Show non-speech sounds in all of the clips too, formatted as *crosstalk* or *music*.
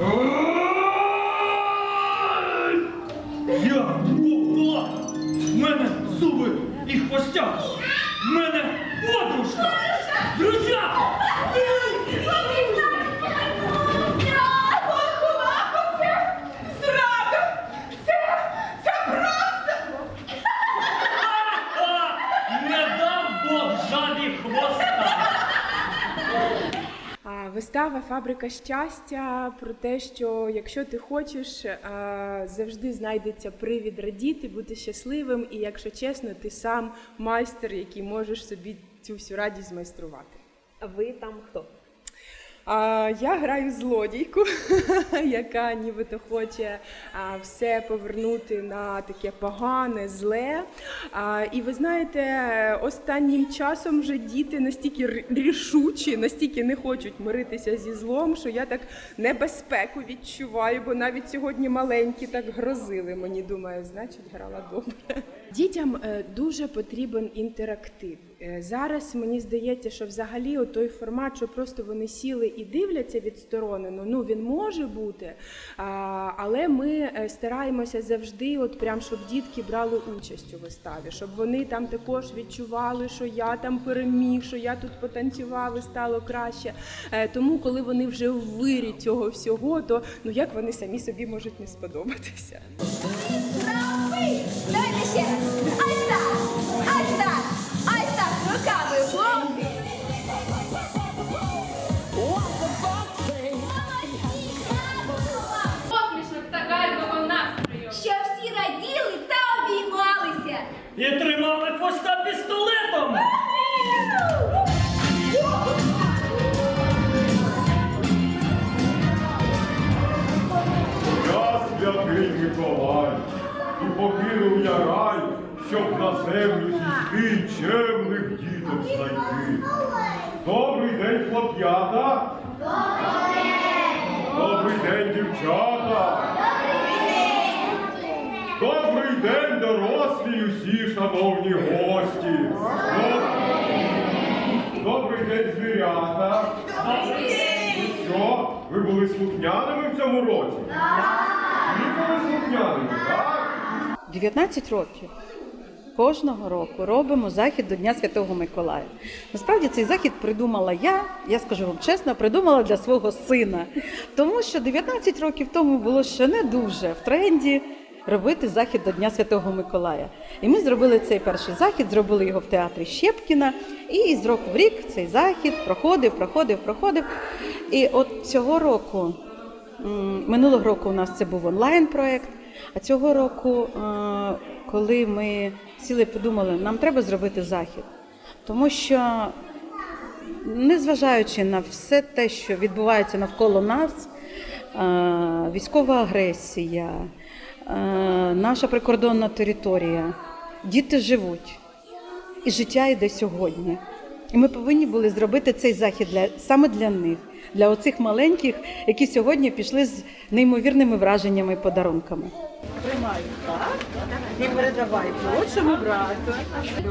Я вовк В мене зуби і хвостя. В мене подружка. Друзя! Не дав Бог жабі хвоста. Вистава Фабрика щастя про те, що якщо ти хочеш, завжди знайдеться привід радіти, бути щасливим, і якщо чесно, ти сам майстер, який можеш собі цю всю радість змайструвати. А ви там хто? А, я граю злодійку, *laughs* яка нібито хоче а, все повернути на таке погане, зле. А, і ви знаєте, останнім часом вже діти настільки рішучі, настільки не хочуть миритися зі злом, що я так небезпеку відчуваю, бо навіть сьогодні маленькі так грозили мені. Думаю, значить, грала добре. Дітям е, дуже потрібен інтерактив. Е, Зараз мені здається, що взагалі той формат, що просто вони сіли і дивляться відсторонено, ну він може бути, але ми е, стараємося завжди, от прям щоб дітки брали участь у виставі, щоб вони там також відчували, що я там переміг, що я тут потанцював і стало краще. Е, Тому, коли вони вже в вирі цього всього, то ну як вони самі собі можуть не сподобатися. Миколай, і покинув я рай, щоб на землю зійти чемних діток знайти. Добрий день, хлоп'ята! Добрий день, дівчата! Добрий день, дорослі усі шановні гості! Доб- Добрий день, звірята! Що? Ви були слухняними в цьому році? Так? 19 років. Кожного року робимо захід до Дня Святого Миколая. Насправді цей захід придумала я, я скажу вам чесно, придумала для свого сина. Тому що 19 років тому було ще не дуже в тренді робити захід до Дня Святого Миколая. І ми зробили цей перший захід, зробили його в театрі Щепкіна. І з року в рік цей захід проходив, проходив, проходив. І от цього року Минулого року у нас це був онлайн-проект, а цього року, е, коли ми сіли і подумали, нам треба зробити захід. Тому що, незважаючи на все те, що відбувається навколо нас, е, військова агресія, е, наша прикордонна територія, діти живуть, і життя йде сьогодні. І ми повинні були зробити цей захід для саме для них, для оцих маленьких, які сьогодні пішли з неймовірними враженнями і подарунками. Тримай так і передавай молодшому брату.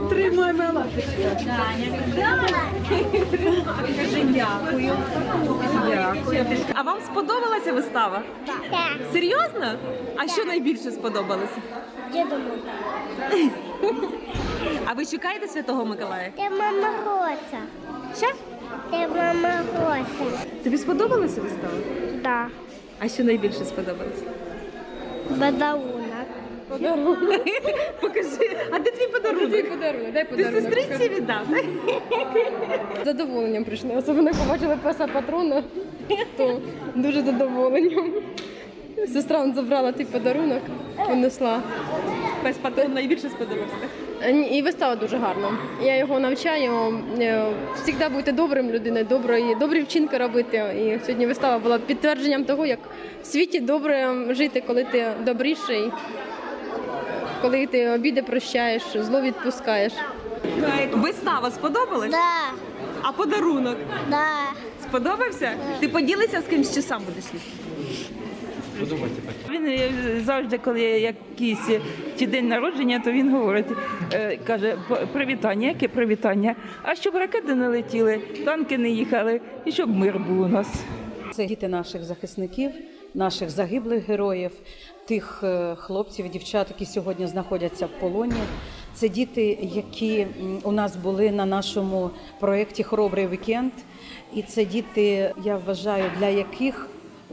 Тримай малаточка. Кажи дякую. Дякую. А вам сподобалася вистава? Так. Серйозно? А що найбільше сподобалося? А ви чекаєте Святого Миколая? Це мама Роса. Що? Це мама Роса. Тобі сподобалася вистава? Да. А що найбільше сподобалося? Бадаунок. Покажи, а де твій подарунок? подарунок, дай Ти сестриці віддав? З задоволенням прийшли. Особливо побачили песа патрона, то дуже задоволенням. Сестра забрала твій подарунок понесла. несла. Пес патрон найбільше сподобався. Е, І вистава дуже гарна. Я його навчаю завжди бути добрим людиною, доброї, добрі вчинки робити. І сьогодні вистава була підтвердженням того, як в світі добре жити, коли ти добріший, коли ти обіди прощаєш, зло відпускаєш. Вистава сподобалась? Да. А подарунок Да. сподобався? Ти поділися з кимсь чи сам будеш їсти? Він е, завжди, коли є якийсь е, чи день народження, то він говорить, е, каже, привітання, яке привітання. А щоб ракети не летіли, танки не їхали, і щоб мир був у нас. це діти наших захисників, наших загиблих героїв, тих хлопців і дівчат, які сьогодні знаходяться в полоні. Це діти, які у нас були на нашому проєкті Хоробрий вікенд. І це діти, я вважаю, для яких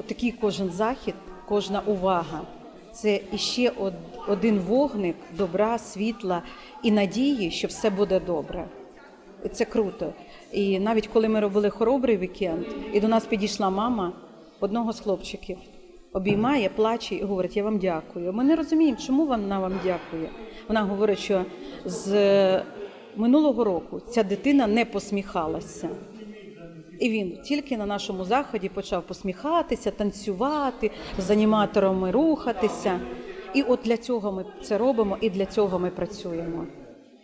такий кожен захід, кожна увага це іще один вогник добра, світла і надії, що все буде добре. Це круто. І навіть коли ми робили хоробрий вікенд, і до нас підійшла мама одного з хлопчиків, обіймає, плаче і говорить: Я вам дякую. Ми не розуміємо, чому вона вам дякує. Вона говорить, що з минулого року ця дитина не посміхалася. І він тільки на нашому заході почав посміхатися, танцювати, з аніматорами рухатися. І от для цього ми це робимо, і для цього ми працюємо.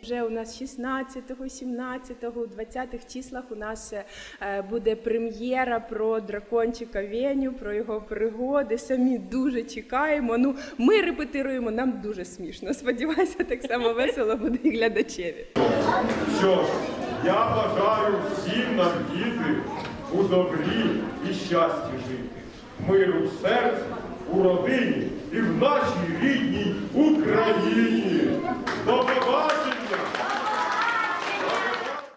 Вже у нас 16, 17, 20 числах у нас е, буде прем'єра про дракончика Веню, про його пригоди. Самі дуже чекаємо. Ну, ми репетируємо, нам дуже смішно. Сподіваюся, так само весело буде і глядачеві. Що ж, я бажаю всім нам діти у добрі і щасті жити, миру в серці, у родині і в нашій рідній Україні. До побачення!